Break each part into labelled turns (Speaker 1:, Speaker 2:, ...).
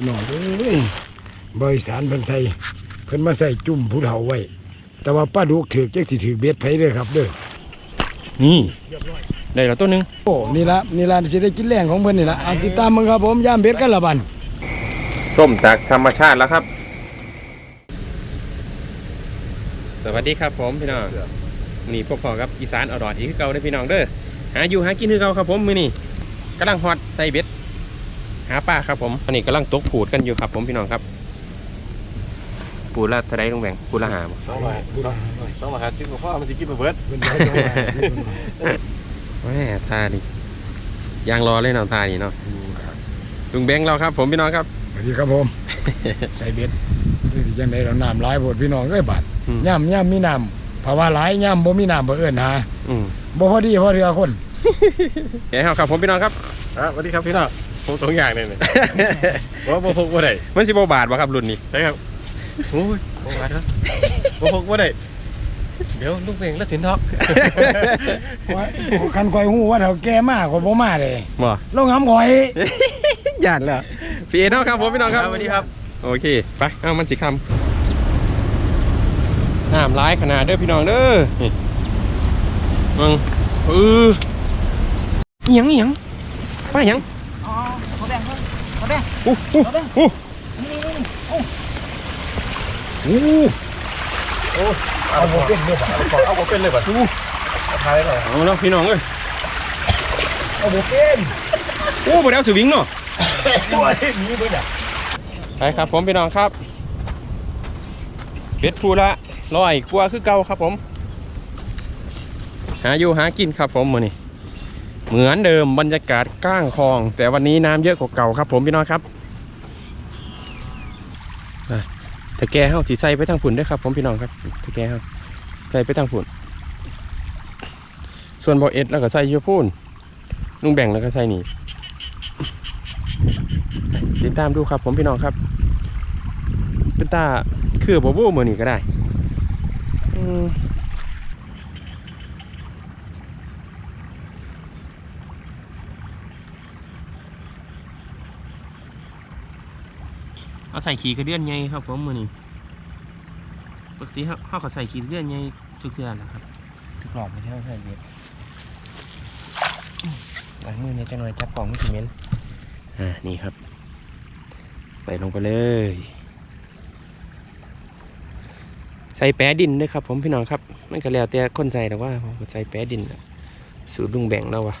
Speaker 1: พี่น้องเอ้ยบริสารเพิ่นใส่เพิ่นมาใส่จุ่มผู้เฒ่าไว้ แต่ว่าป้าดุกถือจักสิถือเบ็ดไผเด้อครับเด้อ
Speaker 2: นี่ได้แล้วตัวหนึง
Speaker 1: โอ้นี่ละนี่ละสิได้กินแรงของเพิ่นนี่ละอะติดตามมึงครับผมย่ามเบ็ดกันละบัน
Speaker 2: ส้มจากธรรมชาติแล้วครับ สวัสดีครับผมพี่น้องนี่พวกพ่อครับอีสานอรอดอีกคือเก่าได้อพี่น้องเด้อหาอยู่หากินคือเก่าครับผมมื้อนี้กำลังฮอตใส่เบ็ด หาปลาครับผมตอนนี้กำลังตกผูดกันอยู่ครับผมพี่น้องครับปูละเท่าไรลงแบ่งปูละหาบ่
Speaker 3: สองมาสองมาหาซิ่งกับพ่อมันจะกินมาเบิด
Speaker 1: เพิ่นเอาจังหวะสิเพิ่นว่า
Speaker 2: แม่ท่านี่ยางรอเลยเนาะท่านี่เนาะลุงแบงค์เราครับ ผมพี่น้องครับ
Speaker 1: สวัสดีครับผมใส่เบ็ดนี่สิจังได๋เราน้ำหลายโพดพี่น้องเอ้ยบาด
Speaker 2: อืม
Speaker 1: ย่ำย่ำมีน้ำภาวะหลายย่ำบ่มีน้ำบ่เอิ้นหา
Speaker 2: อืม
Speaker 1: บ่พอดีพอเรือคน
Speaker 2: แกเฮาครับผมพี่น้องครับ
Speaker 3: อะสวัสดีครับพี่น้อง ผมสองอย่างเนี่ยเนี่ยว่าบ่พกบ่ได้
Speaker 2: มันสิบบาทบ่ครับรุ่นนี้
Speaker 3: ใช่ครับโอ้ยบ่มาครับบ่พกบ่ได้เดี๋ยวลูกเพลงแล้วสินทอก
Speaker 1: ว่าคันข่อยฮู้ว่าเฒ่าแก่มากกว่าบ่มาเลย
Speaker 2: บ่
Speaker 1: ลงหำข่อย
Speaker 2: หยาดแล้วพี่เอเนาะครับผมพี่น้องครับสวัสดีครับ โอเค ไปเอามันสิคำน้ำร้ายขนาดเด้อพี่น้องเด้อนี่มึงเอออิหยังอิหยังไปอิหยัง
Speaker 4: อ๋อเขาแบ่ง เขาเขาแบ่ง
Speaker 2: อู้อู้อู้
Speaker 4: นี่นี่นี่
Speaker 2: อู้
Speaker 3: เอาบ่เป็นเลยบ่เอาบ่เป็นเลยบ่ทูเอาทายหน่อย
Speaker 2: เอาแล้วพี่น้องเอ้ย
Speaker 1: เอาบ่เป็น
Speaker 2: อู้บ่ได้เอาสวิงเนาะ
Speaker 1: โอ้ยมีเบิดอะ
Speaker 2: ไปครับผมพี่น้องครับเป็ดพูละร้อยกว่าคือเก่าครับผม หาอยู่หากินครับผมมือนี่ เหมือนเดิมบรรยากาศก้างคลอง แต่วันนี้น้ำเยอะกว่าเก่าครับ ผมพี่น้องครับอะแต่แกเฮาสีใส่ไปทางผุนด้วยครับ ผมพี่น้องครับแต่แกเฮาใส่ไปทางผุนส่วนบอเอ็ดแล้วก็ใส่ยูพูนลุงแบ่งแล้วก็ใส่นี่ติดตามดูครับ ผมพี่น้องครับเป็นตาคือบ่บูมือนี่ก็ได้ เอาใส่ขี่กระเดื่อนไงครับผมมือนี้ปกติเขาเขาใส่ขี่กระเดื่อนไงทุกเดือนนะครับทุกรอบไม่ใช่ใส่เย็บหลังมือเนี่ยจะหน่อยจับกล่องไม่ถึงเมนอ่านี่ครับใส่ลงไปเลย ใส่แปะดินด้วยครับ ผมพี่น้องครับมันก็แล้วแต่คนใส่แต่ว่าผมใส่แปะดินสูตรลุงแบ่งแล้ววะ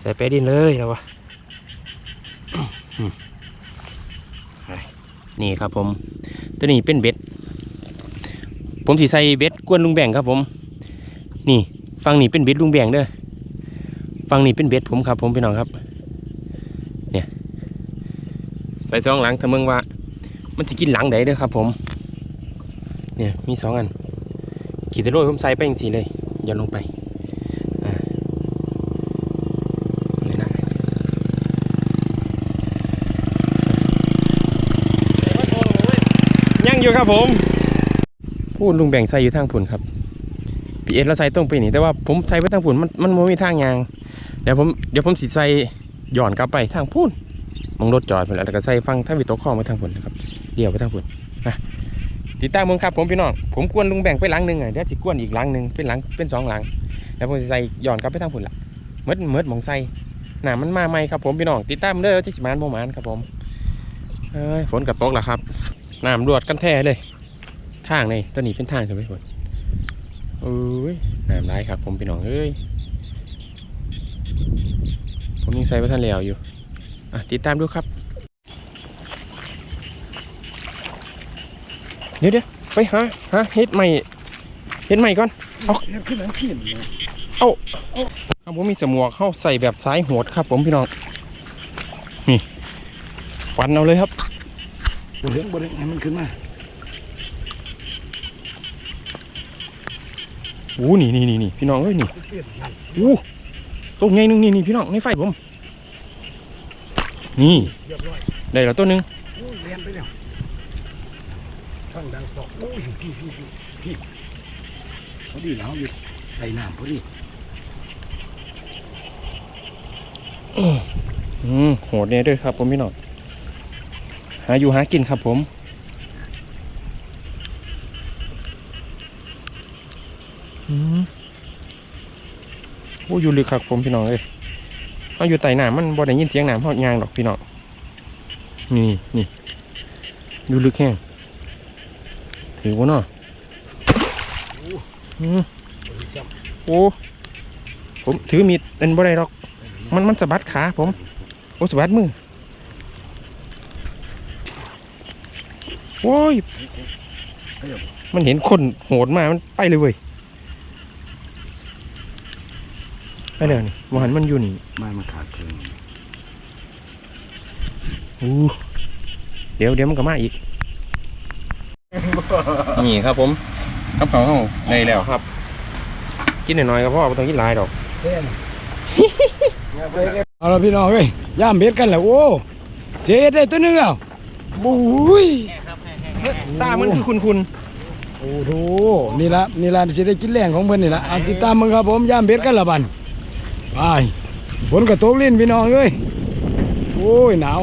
Speaker 2: ใส่แปะดินเลยแล้ววะ นี่ครับผม ตัวนี้เป็นเบ็ด ผมสีใส่เบ็ดกวนลุงแบ่งครับผม นี่ฟังนี่เป็นเบ็ดลุงแบ่งเด้อฟังนี่เป็นเบ็ดผมครับ ผมพี่น้องครับ เนี่ยใส่สองหลังถ้ามึงว่า มันจะกินหลังไหนเด้อครับ ผม เนี่ยมีสองอัน ขีดตะโรยผมใส่ไปอย่างสีเลยย่อนลงไปอ่าเลยนะ ยัง อยู่ครับผม พูดลุงแบ่งใส่อยู่ทางผุนครับพีเอสเราใส่ตรงไปนี่แต่ว่าผมใส่ไปทางผุนมันมันไม่มีทางยางเดี๋ยวผมเดี๋ยวผมสิใส่หย่อนกลับไปทางพูนมองรถจอดไปแล้วแล้วก็ใส่ฟังทางวิโตข้อมาทางผุนนะครับเดี่ยวไปทางผุนนะติดตามมึงครับผมพี่น้องผมกวนลุงแบ่งไปหลังหนึ่งอะเดี๋ยวสิกวนอีกหลังหนึ่งเป็นหลังเป็นสองหลังแล้วผมใส่หย่อนกลับไปทางผุนละเมิดเมิดมองใส่หนามันมาใหม่ครับผมพี่น้องติดตามเด้อจิสมานโมมานครับผมเอ้ยฝนกับตกแล้วครับ น้ำรวดกันแท้เลยทางนี่ตัวนี้เป็นทางใช่ไหมคนเอ้ยน้ำร้ายครับ ผมพี่น้องเอ้ยผมยังใส่ไว้ท่านแล้วอยู่อะติดตามดูครับเดี๋ยวเดี๋ยวไปหาหาเฮ็ดใหม่เฮ็ดใหม่ก่อน
Speaker 1: เอาขึ้นหลังขี้นนะ
Speaker 2: เอาผมมีสมวกเข้าใส่แบบสายโหดครับ ผมพี่น้องนี่ฟันเอาเลยครับ
Speaker 1: บ่เห็นบ่ได้ให้มันขึ้นมา
Speaker 2: โอ้นี่นี่นี่นี่พี่น้องเอ้ยนี่โอ้ตัวใหญ่หนึงนี่นี่พี่น้องในไฟผมนี่
Speaker 1: เรียบร้อย
Speaker 2: ได้แล้วตัวหนึง
Speaker 1: โอ้ยเรียนไปแล้วท่องดังสอกโอ้ยพี่พี่พี่พี่พอดีแล้วอยู่ใส่น้ำพอดี
Speaker 2: อืมโหดเนี่ยด้วยครับผมพี่น้อง หาอยู่หากินครับผมอืมโอ้อยู่ลึกครับผมพี่น้องเอ้ยเอาอยู่ใต้น้ำมันบ่ได้ยินเสียงน้ำเฮายางดอกพี่น้องนี่นี่อยู่ลึกแห้งถือว่าเนาะอืมโอ้ผมถือมีดเป็นบ่ได้หรอก มันมันสะบัดขาผม โอ้สะบัดมือ โอ้ย มันเห็นคนโหดมา มันไปเลยเว้ยไปเลยนี่มหันมันอยู่นี่
Speaker 1: ไม้มันขาดครึ่ง
Speaker 2: อู้เดี๋ยวเดี๋ยวมันก็มาอีก นี่ครับผมกับเขาวเขาได้แล้วครับ กินหน่อยๆก็พอไม่ต้องกินหลายดอก
Speaker 1: เอาละพี่น้องเอ้ยย่ามเบ็ดกันแล้วโอ้เสียเอ็ดได้ตัวหนึงแล้วบุ้ย
Speaker 2: ตามันคือคุณคุณ
Speaker 1: โอ้โหนี่ละนี่ละสิได้กินแรงของเพิ่นนี่ละอะติดตามมึงครับผมย่ามเบ็ดกันละบันไปฝนกระตกลิ้นพี่น้องเอ้ยโอ้ยหนาว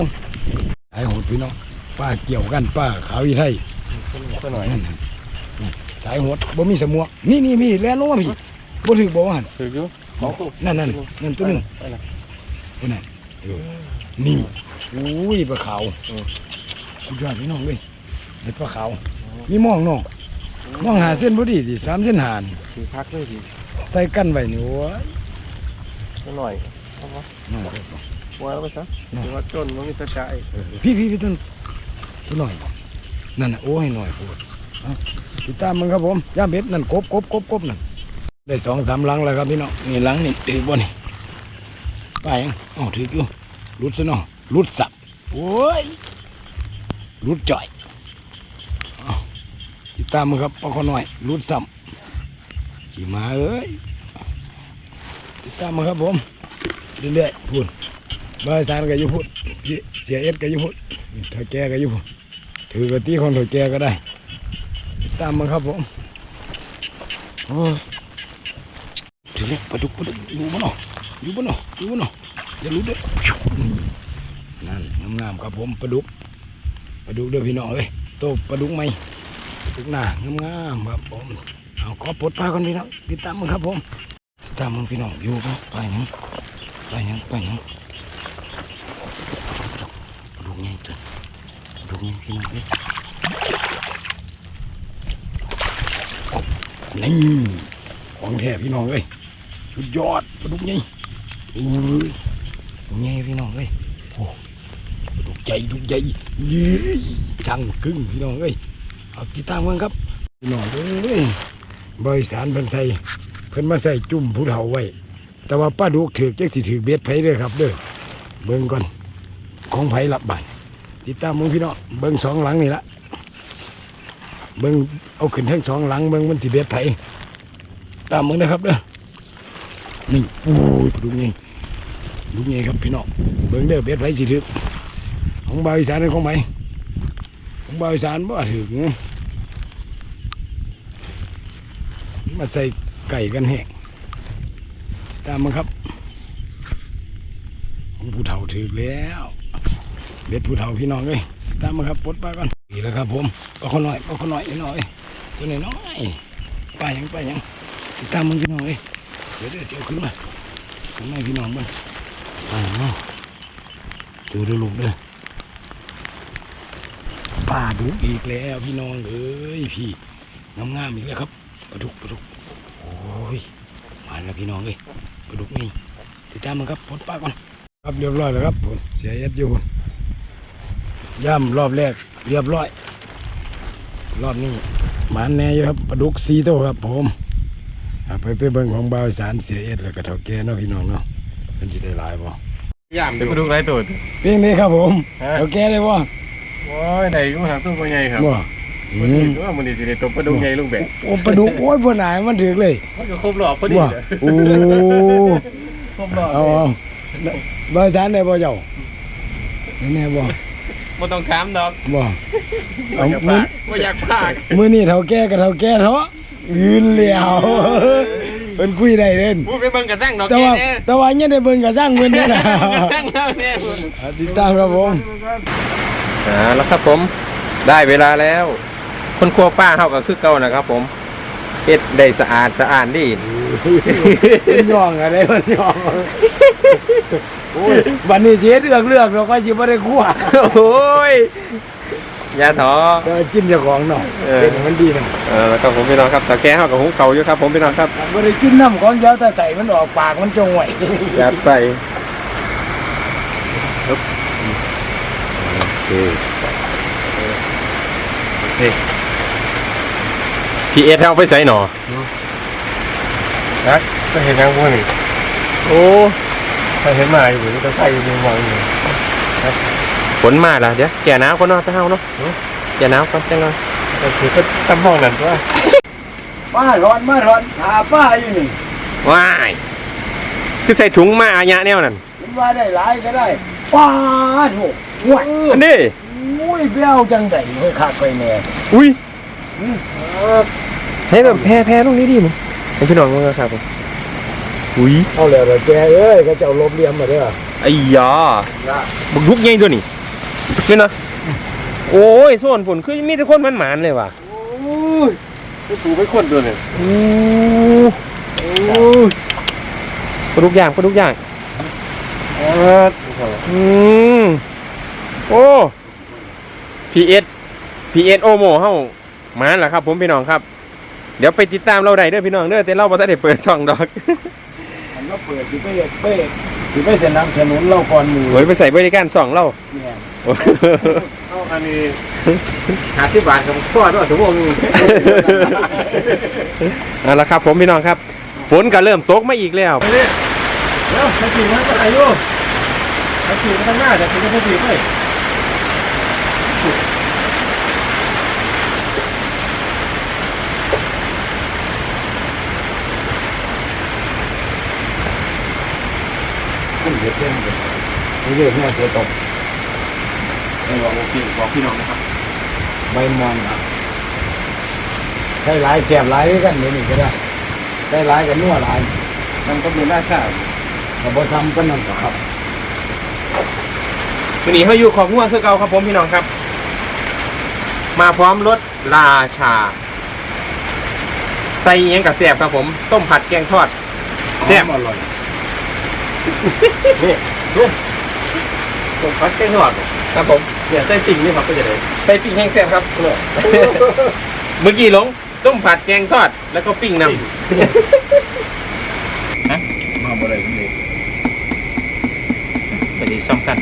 Speaker 1: ไอ้โหดพี่น้องป้าเกี่ยวกันป้าขาวอีไทย
Speaker 2: ตัวหน่อย
Speaker 1: นั่นน่ะนี่สายโหดบ่มีสมวกนี่นี่มีแล่นลงมาพี่บ่ถึกบ่ว่าหั่น
Speaker 2: ถืออยู่
Speaker 1: นั่นนั่นนั่นตัวหนึง
Speaker 2: ไปนะ
Speaker 1: ตัวนั้นเออนี่อุ้ยปลาขาวสุดยอดพี่น้องเลย เห็ดปลาขาวมีมองน้องมองหาเส้นพอดีดิสามเส้นหาน
Speaker 2: ถือพักเลยดิ
Speaker 1: ใส่กันไว้นี่โอ้ย
Speaker 2: ตัวหน่อย
Speaker 1: น้อง
Speaker 2: วางไปซะถือว่าจนมันมีสกาย
Speaker 1: เออพี่พี่พี่ต้นตัวหน่อยนั่นน่ะโอ้ยหน่อยปวดเอาติดตามมึงครับผมย่ามเบ็ดนั่นกบกบกบกบนั่นได้สองสามหลังแล้วครับพี่น้องนี่หลังนี่ถือบ่นี่ไปยังอ๋อถืออยู่รุดซะเนาะรุดสับโอ้ยรุดจ่อยเอา ตามมึงครับปอขอหน่อยรุดซ้ำขี่มาเอ้ยติดตามมึงครับผมเรื่อยๆพูดบายสารก็อยู่พูดพี่เสียเอ็ดก็อยู่พูดเถาแก่ก็อยู่พูดถือกระตีของเถาแก่ก็ได้ติดตามมึงครับผมโอ้ยถือเลยปลาดุกปลาดุกอยู่บ่เนาะอยู่บ่เนาะอยู่บ่เนาะอย่าลุดเด้อนั่นงามๆครับผมปลาดุกปลาดุกเด้อพี่น้องเอ้ยโตปลาดุกไหม ทุกหน้างามๆครับผมเอาขอปลดปลาก่อนพี่น้องติดตามมึงครับผมติดตามมึงพี่น้องอยู่ครับไปหยังไปยังไปยังดุกใหญ่จนดุกใหญ่พี่น้องเอ้ยนี่ของแท้พี่น้องเอ้ยสุดยอดปลาดุกใหญ่อุ้ยปลาใหญ่พี่น้องเอ้ยโอ้ปลาดุกใหญ่ดุกใหญ่เย้ยจังกึ่งพี่น้องเอ้ย เอาติดตามกันครับพี่น้องเอ้ยบริสารเพิ่นใส่เพิ่นมาใส่จุ่มผู้เฒ่าไว้ แต่ว่าป้าดุกถือจักสิถือเบ็ดไผเด้อครับ เด้อเบิ่งก่อนของไผรับบานติดตามมึงพี่น้องเบิ่งสองหลังนี่ละเบิ่งเอาขึ้นทั้งสองหลังเบิ่งมันสิเบ็ดไผตามมึงนะครับเด้อนี่โอ้ยปลาดุกไงดุกไงครับพี่น้องเบิ่งเด้อเบ็ดไผสิถือของบาวอีสานเป็นของไผของบาวอีสานบ่ถือไง มาใส่ไก่กันแห้งตามมาครับ ของผู้เฒ่าถือแล้วเบ็ดผู้เฒ่าพี่น้องเลยตามมาครับปลดปลาก่อนดีแล้วครับ ผมปลาคนน้อยปลาคนน้อยนิดหน่อยตัวน้อยน้อยปลายังปลายังตามมึงพี่น้องเลยเดี๋ยวเดี๋ยวเสียวขึ้นมาขึ้นมาพี่น้องบ้างอ่าดูดูลูกเด้อปลาดุกอีกแล้วพี่น้องเอ้ยพี่งามๆอีกแล้วครับ ปลาดุกปลาดุกโอ้ยมาแล้วพี่น้องเอ้ยปลาดุกนี่ติดตามมันครับปลดปลาก่อนครับเรียบร้อยแล้วครับผมเสียเอ็ดอยู่พุ่นย่ำรอบแรกเรียบร้อย รอบนี้หมันแน่อยู่ครับปลาดุกสีโตวครับผมอะไปไปเบิ่งของบ่าวอีสารเสียเอ็ดแล้วก็เท่าแก่เนาะพี่น้องเนาะเป็นสิได้หลายบ่
Speaker 2: ยาม
Speaker 3: เป็น
Speaker 2: ดู
Speaker 3: ปลาดุกไรตัว
Speaker 1: เพียงนี้ครับผม
Speaker 3: ฮะ
Speaker 1: เท่าแก่เลยบ่
Speaker 3: โอ้ยไหนอยู่ทางตัวใหญ่ครับ
Speaker 1: บ่อื
Speaker 3: มันนี่
Speaker 1: ม
Speaker 3: ว่ามันนี่สิได้ตัวปลาดุกใหญ่ลุงแบก
Speaker 1: โอ้ปลาดุกโอ้ยบ่หนายมันถึกเลย
Speaker 3: มันก็ครบรอบพอดี
Speaker 1: บ่
Speaker 3: เลย
Speaker 1: โอ้
Speaker 3: ครบรอบ
Speaker 1: เอาเอาบ่าวอีสารได้บ่เจ้าแน่บ่
Speaker 2: ไม่ต้องค้ามดอก
Speaker 1: บ่เอา
Speaker 3: อยาก
Speaker 1: มื้อ
Speaker 3: ปากว่าอยากปาก
Speaker 1: มื่อนี้เท่าแก่กับเท่าแก่เถาะยืนเหลียวเป็นคุยได้เล่น
Speaker 2: พูดไปเบิ่งกระจังดอก
Speaker 1: แต่
Speaker 2: แก่
Speaker 1: ว่า
Speaker 2: เนี่ย
Speaker 1: แต่ว่าเนี่ยได้เบิ่งกับสร้างเพิ่นเนี่ยนะ
Speaker 2: จังแล้วเนี่ย
Speaker 1: อ่าติดตามครับผม
Speaker 3: เอ่า
Speaker 2: แล้วครับผม ได้เวลาแล้ว คนครัวป้าเขาก็คือเก่านะครับ ผมเฮ็ดได้สะอาดสะอาดดี
Speaker 1: มันย่องอะไรมันย่องโอ้ยวันนี้เจ๊เลือกเลือกเราก็จะไม่ได้คั่ว
Speaker 2: โอ้ยอย่าท้อ
Speaker 1: ก็กินเจ้าของหน่อย
Speaker 2: เออ
Speaker 1: เป็นมันดีหน่อย
Speaker 2: เออแล้วก็ผมพี่น้องครับตะแกเขากับหุงเขาอยู่ครับ ผมพี่น้องครับ
Speaker 1: ไม่ได้กินน้ำของเยอะแต่ใส่มันออกปากมันจงไหว
Speaker 2: ยัดไปโอเคโอเค พีเอสเอาไปใส่หนอ
Speaker 3: นะก็เห็นยังพวกนี้
Speaker 2: โอ้
Speaker 3: ถ้าเห็นมาอยู่นี่ก็ใส่อยู่ในมองอยู่
Speaker 2: ฝนมาแล้วเดี๋ยวแก่หนาวก่อนเนาะไปเฮาเนาะแก่หนาวก่อนจังเลย
Speaker 3: ก็คือก็ตั้มห้องนั่นตัว
Speaker 1: ป้าร้อนมาร้อนหาป้าอยู่นี่
Speaker 2: ว้ายคือใส่ถุงมาอาญะแนวนั่น
Speaker 1: มันว่าได้หลายก็ได้ป้าถูกห่วย
Speaker 2: อันนี้
Speaker 1: อุ้ยเบี้ยวจังไดเฮ้ยขาดไปแน่
Speaker 2: อุ้ย ให้แบบแพ้แพ้ตรงนี้ดิมึงให้พี่น้องมึงครับผมอุ้ย
Speaker 1: เอาเลยเราแกเอ้ยก็เจ้าลบเลียมมาเด้อ
Speaker 2: ไอ้ยาบุกทุกใหญ่ตัวนี้นี่นะโอ้ยโซนฝนคือมีแต่คนมันหมานๆเลยว่ะ
Speaker 3: โอ้ยก็ถูไม่คนตัวเนี่ย
Speaker 2: อู้ปลาดุกย่างปลาดุกย่าง
Speaker 3: อ่า
Speaker 2: อืมโอ้พีเอสพีเอสโอโมเฮ้าห มานเหรอครับ ผมพี่น้องครับ เดี๋ยวไปติดตามเราได้เด้อพี่น้องเด้อแต่เราบ่ทันได้เปิดช่องดอก
Speaker 1: มันก็เปิดสิไปเป้สิไปสนับสนุนเราก่อนหมู่
Speaker 2: โอ้ยไปใส่บริการช่องเรา
Speaker 1: เนี่ย
Speaker 2: โอ้
Speaker 3: เอาอันนี้หาที่บาทกับพ่อด้วยสมมตินึง
Speaker 2: เอาละครับ ผมพี่น้องครับ ฝนก็เริ่มตกมาอีกแล้ว
Speaker 3: ไปเนี่ยเดี๋ยวไปขี่มันก็ไหนอยู่ไปขี่มันข้างหน้าจะขี่ก็ไปขี่ไป
Speaker 1: ขึ้นเด็ดเรื่องเด็ดนี่เรื่องเนี่ยเสียตก
Speaker 2: บอกพี่บอกพี่น้องนะครับ
Speaker 1: ใบมอนอะใส่หลายเสียบหลายกันเดี๋ยวนี้ก็ได้ใส่หลายกันนัวหลาย
Speaker 3: มันก็มีหน้าชา
Speaker 1: แต่บ่ซ้ำกันนั่นก็ครับ
Speaker 2: วันนี้เขาอยู่ของง่วงคือเก่าครับผมพี่น้องครับ มาพร้อมรถราชา ใส่อิหยังกับแซ่บครับผม ต้มผัดแกงทอดแซ่บ
Speaker 1: อร่อย
Speaker 3: ผมพัดแค่หอด
Speaker 2: ครับผม
Speaker 3: เนี่ยใส่ติ่งนี่ครับก็จะได้
Speaker 2: ใส่ปิ้งแห้งแซ่บครับเมื่อกี้หลงต้มผัดแกงทอด แล้วก็ปิ้งน
Speaker 1: มาบ่ได้ผมเลยำ
Speaker 2: พอดีซ่อมกัน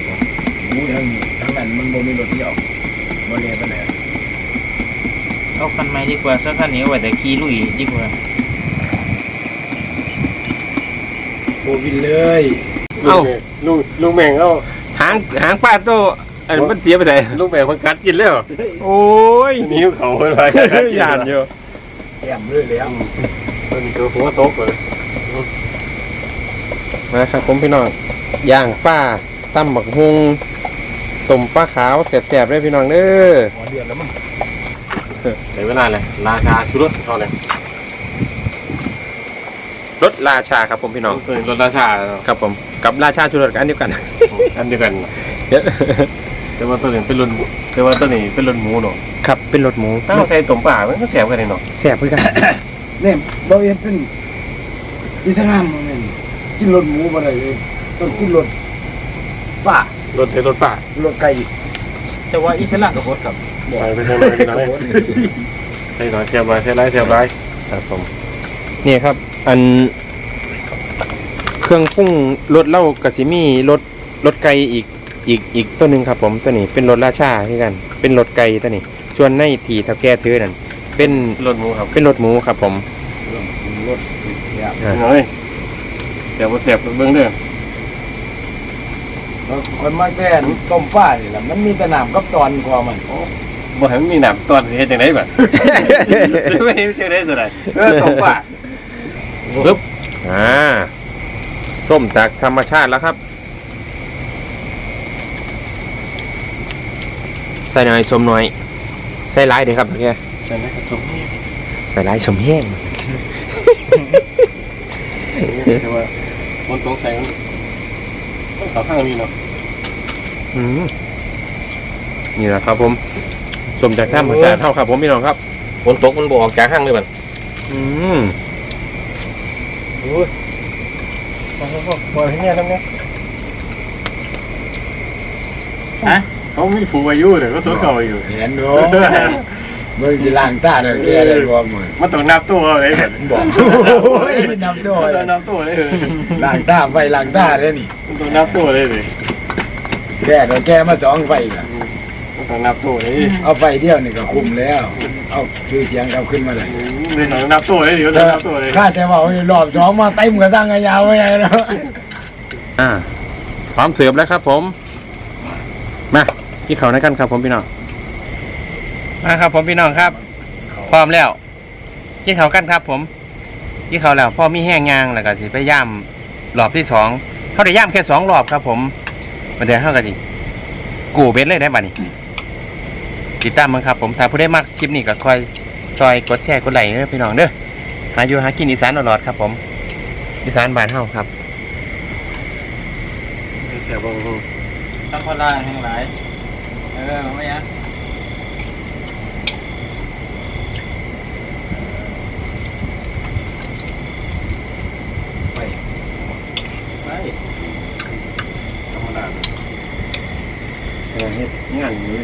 Speaker 1: หมูทั้งนี้ทั้งนั้นมันบ่มีรถเที่ยวบ่เลยปานใด
Speaker 4: เอาคันใหม่ดีกว่าสักคันนี้เอาไว้แต่ขี่ลุยดีกว่า
Speaker 1: โควิดเลย
Speaker 2: เอ้า
Speaker 3: ลุงลุงแมงเอา
Speaker 2: หางหางปลาโตอันนมันเสียไปไหน
Speaker 3: ลุงแมงมันกัดกินแล้ว
Speaker 2: โอ้ย
Speaker 3: นิ้วเขาไปไป
Speaker 2: ยานอยู่
Speaker 1: แอมเลยแล้ว
Speaker 3: มันคือหัวโตกเลย
Speaker 2: มาครับผมพี่น้องย่างป้าตั้มบักฮุงต้มปลาขาวแสบๆเลยพี่น้องเด้อ
Speaker 1: หัวเดือดแล้วมั้ง
Speaker 3: ใช้เวลาเลยราคาชุดเท่าไหร่
Speaker 2: รสราชาครับผมพี่น้อง
Speaker 3: เคยลดราคา
Speaker 2: ครับผมกับราชาชุรสกันอันเดียวกัน
Speaker 3: อันเดียวกัน
Speaker 2: เดี๋ยว
Speaker 3: แต่ว่าตัวนี้เป็นรุ่นแต่ว่าตัวนี้เป็นรุ่นหมูเนาะ
Speaker 2: ครับเป็นรสหมู
Speaker 3: ถ้าเราใส่ต้มป่ามันก็แสบกันเลยเนาะ
Speaker 2: แสบเพื่อกัน
Speaker 1: เนี่ยบ่เฮ็ดเป็นอิสลามมันนี่กินรสหมูบ่ได้เลยต้องกินรสป้าร
Speaker 3: ถใส่รถป่าร
Speaker 1: สไก่
Speaker 4: แต่ว่าอิสระกับโคตรครับ
Speaker 3: ไปไปใส่หน่อยใส่หน่อยใส่หน่อยแสบไรใส่ไรแสบไร
Speaker 2: ครับผมนี่ครับ อัน เครื่องปรุงรสเหล้ากะสิมีรสรสไก่อีกอีกอีกตัวหนึ่งครับ ผมตัวนี้เป็นรสราชาที่กัน เป็นรสไก่ตัวนี้ ส่วนในทีเท่าแก่ถือนั่นเป็น
Speaker 3: รถหมูครับ
Speaker 2: เป็นรสหมูครับ ผม
Speaker 1: รสเนี่ย
Speaker 2: อ่า
Speaker 3: เฮ้ยแสบว่าแสบเบิ่งเด้อ
Speaker 1: คนมาแก่นต้มป้านี่ล่ะมันมีแต่น้ำกับตอนกว่ามัน
Speaker 3: บ่ให้มันมีหนามตอนเฮ็ดจังได๋บัดไม่เฮ็ดจังได๋ซะได้เออต้มป่า
Speaker 2: ปึ๊บอ่าส้มจากธรรมชาติแล้วครับ ใส่หน่อยสมหน่อย ใส่หลายเดีครับแก
Speaker 3: ใช่ไหมครับสม
Speaker 2: ใส่หลายสมแห้ง
Speaker 3: แต่ว่ามันต้องใส่มันต้องเข้าข้างนี้เนาะ
Speaker 2: อืมนี่แหละครับ ผมสมจากท่ามอากาศเท่าครับ ผมพี่น้องครับ
Speaker 3: ฝนตกมันบ่ออกจากห้างเลยบัด
Speaker 2: อืม
Speaker 3: โอ้ยพอพอพอให้เนี่ยทำไง
Speaker 4: ฮะ
Speaker 3: เขามีผูกอายุเดี๋ยวก็สวนเก่าอยู่
Speaker 1: เห็นดูมึงจะล้างตาเลยแกได้บ่มึง
Speaker 3: มันต้องนับตัวเลยบัด
Speaker 1: บอกโอ้ยนับด้ว
Speaker 3: มัน
Speaker 1: ย
Speaker 3: ต้องนับตัวเลยเออ
Speaker 1: ล้างตาไฟล้างตาเด้อนี่
Speaker 3: มันต้องนับตัวเลยเลย
Speaker 1: แกแต่แกมาสองไฟน่ะ
Speaker 3: มันต้องนับตัวเลย
Speaker 1: เอาไฟเดียวนี่ก็คุมแล้ว เอาซื้อเสียงกลับขึ้นมาเลย
Speaker 3: เลยต้องนับตัวเลยเดี๋ยวต้องนับตัวเลย
Speaker 1: ข้าแต่ว่าเอารอบสองมาเต็มกระสังกระยาวไว้ไงเนาะ
Speaker 2: อ่าพร้อมเสิร์ฟแล้วครับ ผม มาที่เขาในกันครับ ผมพี่น้องมาครับ ผมพี่น้องครับ พร้อมแล้วกินเขาวกันครับ ผมกินเขาวแล้วพ่อมีแห้งยางแล้วก็สิไปย่ามรอบที่สองเขาได้ย่ามแค่สองรอบครับ ผมมาเดี๋ยวเขากันดิกูเบ็ดเลยได้ป่ะนี่ ติดตามมันครับผมถ้าผู้ได้มักคลิปนี้ก็คอยซอยกดแชร์กดไลค์เด้อพี่น้องเด้อหาอยู่หากินอีสานตลอดครับ ผม อีสานบ้านเฮาครับ
Speaker 3: เสียบ่
Speaker 4: ทั้งคนล่าทั้งหลายเออไม่ยัง
Speaker 3: ไปธรรมดา
Speaker 2: เออเฮ็ดงานอยู่นี่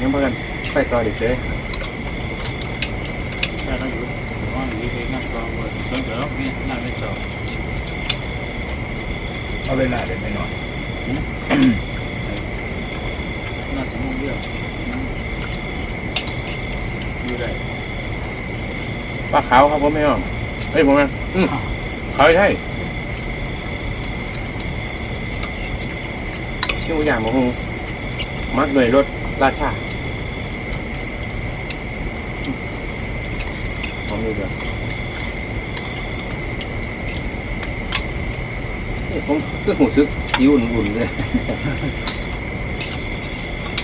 Speaker 2: ยังบ่กัน ไปต่อเด็กเลย
Speaker 4: ถ้าเราอยู่ว่างอยู่ที่งานกองเลยสนใจแล้วนี่งานไม่สอบ
Speaker 1: เอาเวลาเดี๋ยวไปนอน
Speaker 4: งานสมุนเดียวอยู่ได้
Speaker 2: ปลาขาวครับผมไม่ออกเฮ้ยผมอะอืมขาวใช่ชื่ออย่างของมัดหน่วยรถราชาของนี่ เดียวเอ้ยผมคือหูซึกยิ้วอุ่นๆเลย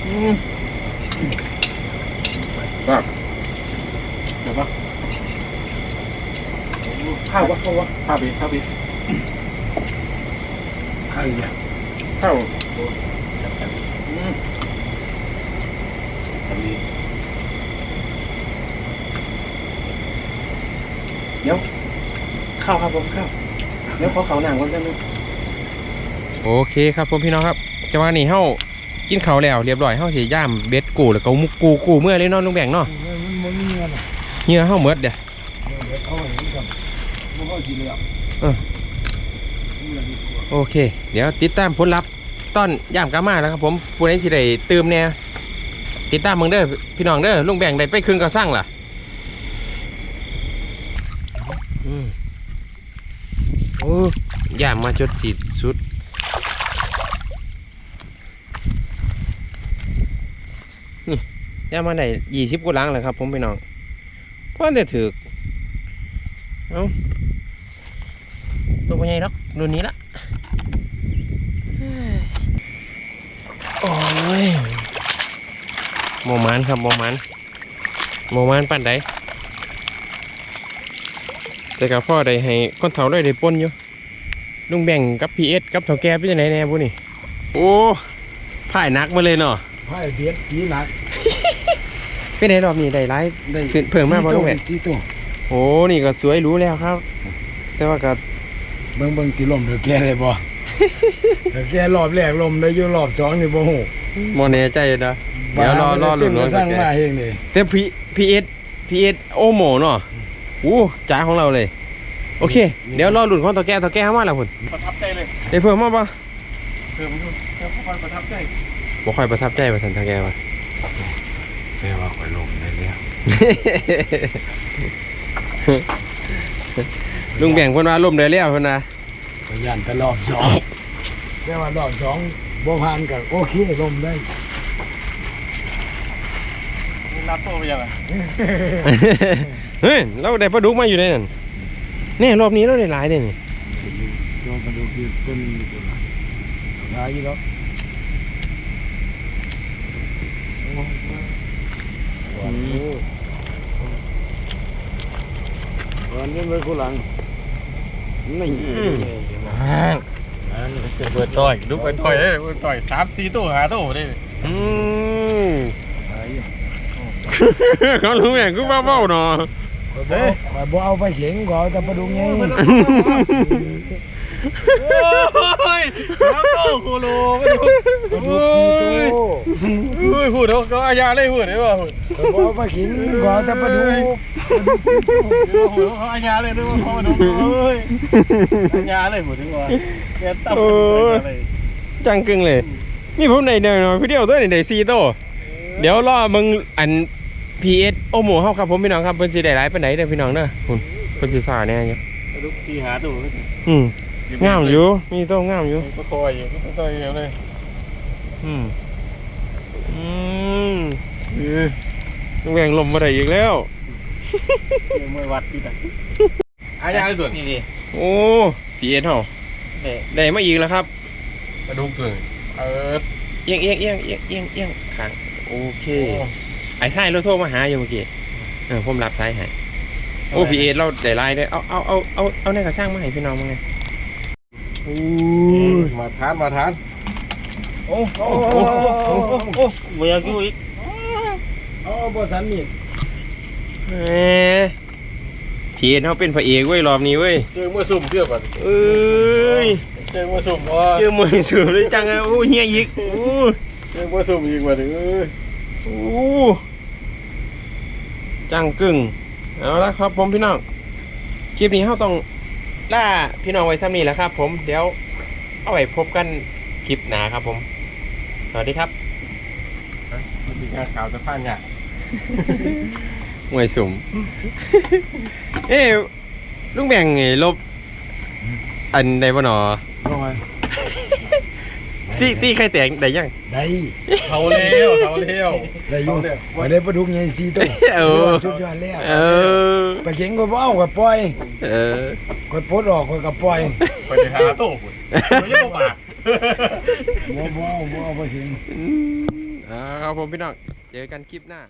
Speaker 2: อืมครับ
Speaker 3: เดี๋ยวปะ
Speaker 2: ข้าววะข้าววะ
Speaker 3: ข้าวบีข้าวบี
Speaker 1: ข้าวอย่าง
Speaker 2: ข้าว
Speaker 3: ข้าวบี
Speaker 2: ข้าวครับผมข้าวเดี๋ยวขอเขาหนังก่อนได้ไหมโอเคครับผมพี่น้องครับจังหวะนี้เฮากินข้าวแล้วเรียบร้อยเฮาสิย่ามเบ็ดกูแล้วก็มุกกูกูเมื่อเลยเนาะลุงแบ่งเนาะ
Speaker 1: มันมันมีเงินอะ
Speaker 2: เหงื่อเฮาหมดเด้อ
Speaker 1: เดี๋ยวเอาไว้นี่ก่อนมันก็กินแล้ว
Speaker 2: โอเค เดี๋ยวติดตามผลลัพธ์ตอนย่ามกามาแล้วครับผมผู้ใดสิได้ตื่มเนี่ยติดตามมึงเด้อพี่น้องเด้อลุงแบ่งได้ไปครึ่งก็สร้างล่ะอืม โอ้ย่ามาจดจิตสุดย่ามาได้ยี่สิบกว่าหลังเลยครับ ผมพี่น้องเพราะได้ถือกเอาตัวใหญ่เนาะรุ่นนี้ละโอ้ยโมมันครับโมมันโมมันปั่นใด แต่กับพ่อได้ให้คนเฒ่าได้ได้ปนอยู่ลุงแบ่งกับพีเอสกับเฒ่าแก่เป็นยังไงแน่บุนี่โอ้พ่ายหนักมาเลยเนาะ
Speaker 1: ไพ่เบียดจีหนัก
Speaker 2: เป็นไงรอบนี้ได้ไลฟ์
Speaker 1: ได้
Speaker 2: เพิ่มเพิ่มมาบ่ลูกแหวน
Speaker 1: สี่ตัว
Speaker 2: โอ้นี่ก็สวยหรู้แล้วครับ แต่ว่าก็
Speaker 1: เบิ่งเบิ่งสิลมเดี๋ยวแกได้บ่เดี๋ยวแกรอบแรกลมได้อยู่รอบสองนี่บ่ฮู้
Speaker 2: โมแน่ใจนะเดี๋ยวรอรอ
Speaker 1: เต็
Speaker 2: ลุ้
Speaker 1: ม
Speaker 2: น
Speaker 1: ก
Speaker 2: ว่า
Speaker 1: ระสั่งมาเองนี่
Speaker 2: แต่พีพีเอสพีเอสโอโมเนาะ อู้จ๋าของเราเลย โอเค เดี๋ยวรอลุ้นของตัวแก่ตัวแก่เข้ามาแล้วพุ่น
Speaker 3: ประทับใจเลย
Speaker 2: ได้เพิ่มมาปะ
Speaker 3: เพิ่มทุนแล้วพอประทับใจ
Speaker 2: บ่ค่อยประทับใจว่าทันตัวแก่ปะ
Speaker 1: แปลว่าข่อยลมได้แล้ว
Speaker 2: ลุงแบ่งเพิ่นว่าล่มเดือแล้วเพิ่นว่า
Speaker 1: ก็ยันแต่รอบสองแต่ว่ารอบสองบ่ผ่านก็โอเคลมได้
Speaker 3: นับตัวไปยังไง
Speaker 2: เฮ้ยเราได้ปลาดุกมาอยู่ในนั่นนี่รอบนี้เราได้หลายเลยนี่
Speaker 1: โดนกระดูกคือต้นนี่ตัวละหายแล้ววันนี้เป็นกูหลังนี่
Speaker 3: เปิดต่อยดูเปิดต่อยเลยเปิดต่อยสามสี่ตัวหาตัวได้
Speaker 2: อืมเขาลุงแบ่งก็เบ้าๆเนาะ
Speaker 1: ข่อยบ่ข่อยบ่เอาไปเข็งก่อนแต่ปลาดุกไง
Speaker 3: โอ้ยสองโตโคโลมาดู
Speaker 1: ปลาดุกสี่ตัว
Speaker 3: เฮ้ยพูดเขาเขาอาญาเลยพูดได้ป่ะพูด
Speaker 1: ข่อยบ่เอาไปเข็งก่อนแต่ปลาดุก
Speaker 3: พูดเขาอาญาเลยด้วยว่าเขามาดูเฮ้ยอาญาเลยพูดได้ว่าแกตั้มเลย
Speaker 2: จังกึ่งเลยมีผมในเดียวเนาะพี่เดียวตัวในซีโตวเดี๋ยวรอมึงอัน PS โอโมเฮาครับผมพี่น้องครับเพิ่นสิได้หลายปานไหนเด้อพี่น้องเด้อคุณเพิ่นสิซ่าแน่อยู่
Speaker 3: ลูกทีหาดู
Speaker 2: อืมงามอยู่มีโตงามอยู่
Speaker 3: ก็คอยอยู่ก็คอยอยู่เลย
Speaker 2: อืมอืมลุงแบ่งลมบ่ได้อีกแล้ว
Speaker 3: เมื่อวัดพี่ตันอาญาเลยตัว
Speaker 4: นี่ดิ
Speaker 2: โอ้ PS เฮา
Speaker 4: เด็ก
Speaker 2: ได้มาอีกแล้วครับ
Speaker 3: กระดูกตัวเออ
Speaker 2: เอียงเอียงเอียงเอียงเอียงเอียงข้างโอเค ไอ้ไส้เราโทรมาหาอยู่เมื่อกี้เออผมรับสายให้โอ้พีเอเราได้ไลน์ได้เอาเอาเอาเอาเอาในกระช่างมาให้พี่น้องมั้งไง
Speaker 3: มาทานมาทาน
Speaker 1: โอ้โอ้
Speaker 4: โอ้โอ้โอ้โอ้บ่อยากอยู่อีก
Speaker 1: เอาบ่สันมีด
Speaker 2: เอ้พีเอเขาเป็นพระเอกเว้ยรอบนี้เว้ย
Speaker 3: เจอเมื่อซุ่มเทียบกัน
Speaker 2: เอ้ย
Speaker 3: เจอเมื่อซุ่มว่า
Speaker 2: เจอมวยสูเลยจังอะโอ้เฮียอีกโอ้
Speaker 3: เจอเมื่อซุ่มอีกว่าถึงเอ้ย
Speaker 2: โอ้ จังกึ่งเอาละครับผมพี่น้องคลิปนี้เขาต้องล่าพี่น้องไว้ซ้ำนี้แหละครับ ผมเดี๋ยวเอาไว้พบกันคลิปหน้าครับ ผม สวัสดีครับ
Speaker 3: มันมีงานข่าวจะผ่านงาน
Speaker 2: มวยสุ่มเอ้ลุงแบ่งไงลบ อันใดบ่หนอ
Speaker 1: น้อย
Speaker 2: ตีตีใครแตกได้ยัง
Speaker 1: ได้
Speaker 3: เขาเลี้ยวเขาเลี้ยว
Speaker 1: ได้อยู่
Speaker 3: เอาเนี่ย
Speaker 1: ข่อยได้ปลาดุกไงสี่ตัว
Speaker 2: เออ
Speaker 1: สุดยอดแล้ว
Speaker 2: เออ
Speaker 1: ไปเข็งก็บ่เอาข่อยปล่อย
Speaker 2: เออ
Speaker 1: ข่อยปลดออกข่อยก็ปล่อย
Speaker 3: ไปหาโต้คุณไม่ยอมมา
Speaker 1: บ่บ่เอาบ่เอาไปเข็ง
Speaker 2: อ่าครับผมพี่น้องเจอกันคลิปหน้า